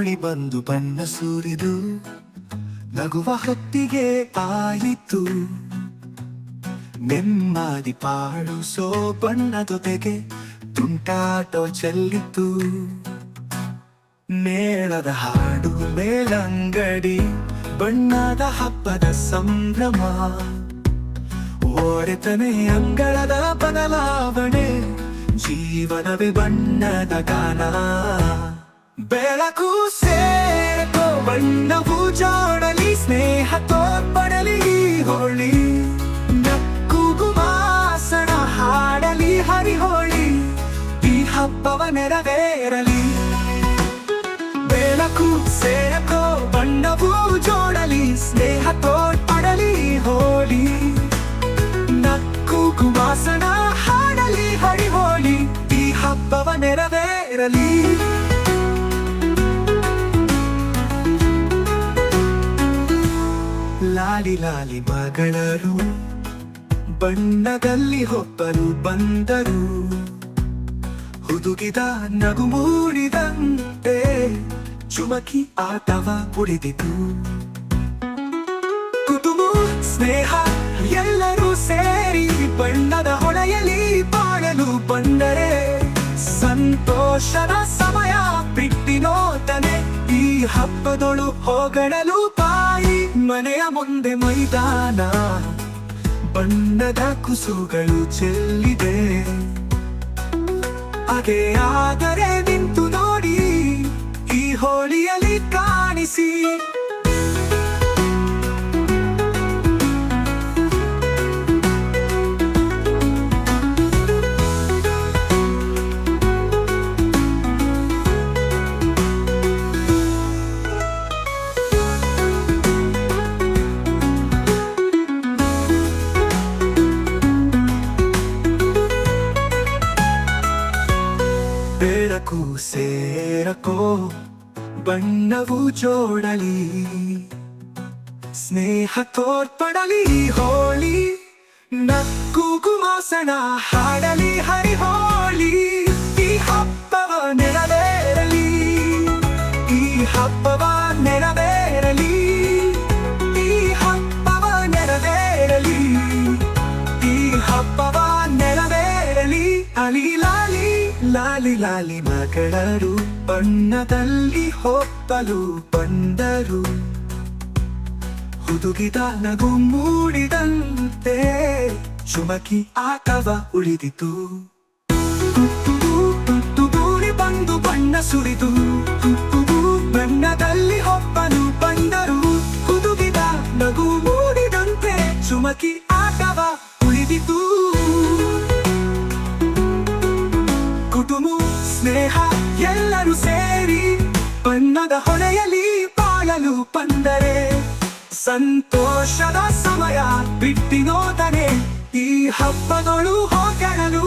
ಬಂದು ಬಣ್ಣ ಸುರಿದು ನಗುವ ಹೊತ್ತಿಗೆ ಆಯಿತು. ನೆಮ್ಮದಿ ಪಾಡುಸೋ ಬಣ್ಣ ಜೊತೆಗೆ ತುಂಟಾಟೋ ಚೆಲ್ಲಿತು. ಮೇಳದ ಹಾಡು ಮೇಲಂಗಡಿ, ಬಣ್ಣದ ಹಬ್ಬದ ಸಂಭ್ರಮ. ಓರೆತನೆ ಅಂಗಳದ ಬದಲಾವಣೆ, ಜೀವನವೇ ಬಣ್ಣದ ಗಾನ. ಬೆಳಕು ಸೇರಕೋ ಬಣ್ಣವು ಜಾಡಲಿ ಸ್ನೇಹ ತೋರ್ಪಡಲಿ ಹೋಳಿ. ನಕ್ಕು ಗುಮಾಸಣ ಹಾಡಲಿ, ಹರಿಹೋಳಿ. ಈ ಹಬ್ಬವ ನೆರವೇರಲಿ. ಬೆಳಕು ಸೇರಕೋ ಬಣ್ಣವು ಜೋಡಲಿ ಸ್ನೇಹ ತೋರ್ಪಡಲಿ ಹೋಳಿ. ನಕ್ಕು ಗುಮಾಸನ ಹಾಡಲಿ, ಹರಿಹೋಳಿ. ಈ ಹಬ್ಬವ ನೆರವೇರಲಿ. ಲಾಲಿ ಲಾಲಿ ಮಗಳರು, ಬಣ್ಣದಲ್ಲಿ ಹೊಬ್ಬರು ಬಂದರು. ಹುದುಗಿದ ನಗು ಮೂಡಿದಂತೆ ಚುಮಕಿ ಆತವ ಕುಡಿದಿತು ಕುಟುಂಬ, ಸ್ನೇಹ, ಎಲ್ಲರೂ ಸೇರಿ ಬಣ್ಣದ ಹೊಳೆಯಲ್ಲಿ ಬಾಳಲು ಬಂದರೆ ಸಂತೋಷದ ಸಮಯ, ಬಿಟ್ಟಿನೋತನೆ ಈ ಹಬ್ಬದೊಳು ಹೋಗಡಲು ಬಾಯಿ ಮನೆಯ ಮುಂದೆ ಮೈದಾನ ಬಣ್ಣದ ಕುಸುಗಳು ಚೆಲ್ಲಿದೆ. ಅದೇ ಆದರೆ ನಿಂತು ನೋಡಿ ಈ ಹೋಳಿಯಲ್ಲಿ ಕಾಣಿಸಿ. ಬೆಳಕು ಸೇರಕೋ, ಬಣ್ಣವು ಜೋಡಲಿ. ಸ್ನೇಹ ತೋರ್ಪಡಲಿ, ಹೋಳಿ. ನಕ್ಕು ಗುಮಾಸನ ಹಾಡಲಿ, ಹರಿಹೋಳಿ. ಈ ಹಬ್ಬವ ನೆರವೇರಲಿ. ಈ ಹಬ್ಬವ ನೆರವೇರಲಿ. ಈ ಹಬ್ಬವ ನೆರವೇರಲಿ. ಈ ಹಬ್ಬವ ನೆರವೇರಲಿ ಅಲಿ ಲಾಲಿ ಲಾಲಿ ಮಗಳರು ಬಣ್ಣದಲ್ಲಿ ಹೊಪ್ಪಲು ಬಂದರು ಹುದುಗಿದ ನಗು ಮೂಡಿದಂತೆ ಚುಮಕಿ ಆಟವ ಉಳಿದಿತು ತುತ್ತುಗೂಡಿ ಬಂದು ಬಣ್ಣ ಸುರಿದು ಬಣ್ಣದ ಹೊಳೆಯಲ್ಲಿ ಬಾಳಲು ಬಂದರೆ ಸಂತೋಷದ ಸಮಯ ಬಿಟ್ಟಿನೋದನೆ ಈ ಹಬ್ಬಗಳು ಹೋಗಲು